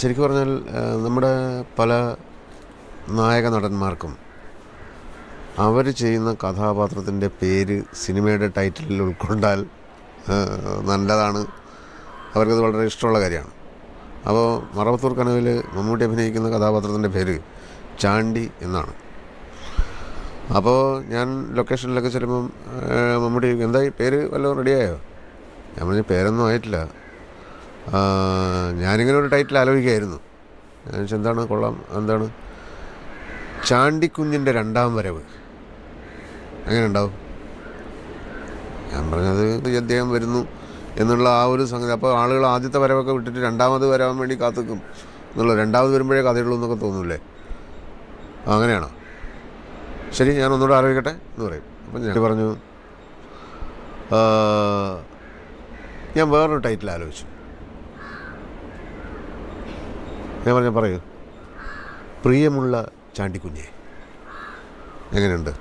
ശരിക്കും പറഞ്ഞാൽ നമ്മുടെ പല നായക നടന്മാർക്കും അവർ ചെയ്യുന്ന കഥാപാത്രത്തിന്റെ പേര് സിനിമയുടെ ടൈറ്റിലിൽ ഉൾക്കൊണ്ടാൽ നല്ലതാണ്. അവർക്കത് വളരെ ഇഷ്ടമുള്ള കാര്യമാണ്. അപ്പോൾ മറവത്തൂർ കനവിൽ മമ്മൂട്ടി അഭിനയിക്കുന്ന കഥാപാത്രത്തിന്റെ പേര് ചാണ്ടി എന്നാണ്. അപ്പോൾ ഞാൻ ലൊക്കേഷനിലൊക്കെ ചെല്ലുമ്പം മമ്മൂട്ടി എന്തായി പേര് വല്ലതും റെഡിയായോ? ഞാൻ പറഞ്ഞ പേരൊന്നും ആയിട്ടില്ല. ഞാനിങ്ങനെ ഒരു ടൈറ്റിൽ ആലോചിക്കുകയായിരുന്നു. എന്താണ്? കൊള്ളാം. എന്താണ്? ചാണ്ടിക്കുഞ്ഞിന്റെ രണ്ടാം വരവ്. എങ്ങനെ ഉണ്ടാവും? ഞാൻ പറഞ്ഞത് അദ്ദേഹം വരുന്നു എന്നുള്ള ആ ഒരു സംഗതി. അപ്പോൾ ആളുകൾ ആദ്യത്തെ വരവൊക്കെ വിട്ടിട്ട് രണ്ടാമത് വരാൻ വേണ്ടി കാത്തുക്കും. എന്നുള്ള രണ്ടാമത് വരുമ്പോഴേ കഥയുള്ളൂ എന്നൊക്കെ തോന്നൂലേ അങ്ങനെയാണോ? ശരി ഞാൻ ഒന്നുകൂടെ ആലോചിക്കട്ടെ എന്ന് പറയും. അപ്പം ഞാൻ പറഞ്ഞു ഞാൻ വേറൊരു ടൈറ്റിൽ ആലോചിച്ചു. ഞാൻ പറഞ്ഞ പറയൂ. പ്രിയമുള്ള ചാണ്ടിക്കുഞ്ഞേ എങ്ങനെയുണ്ട്?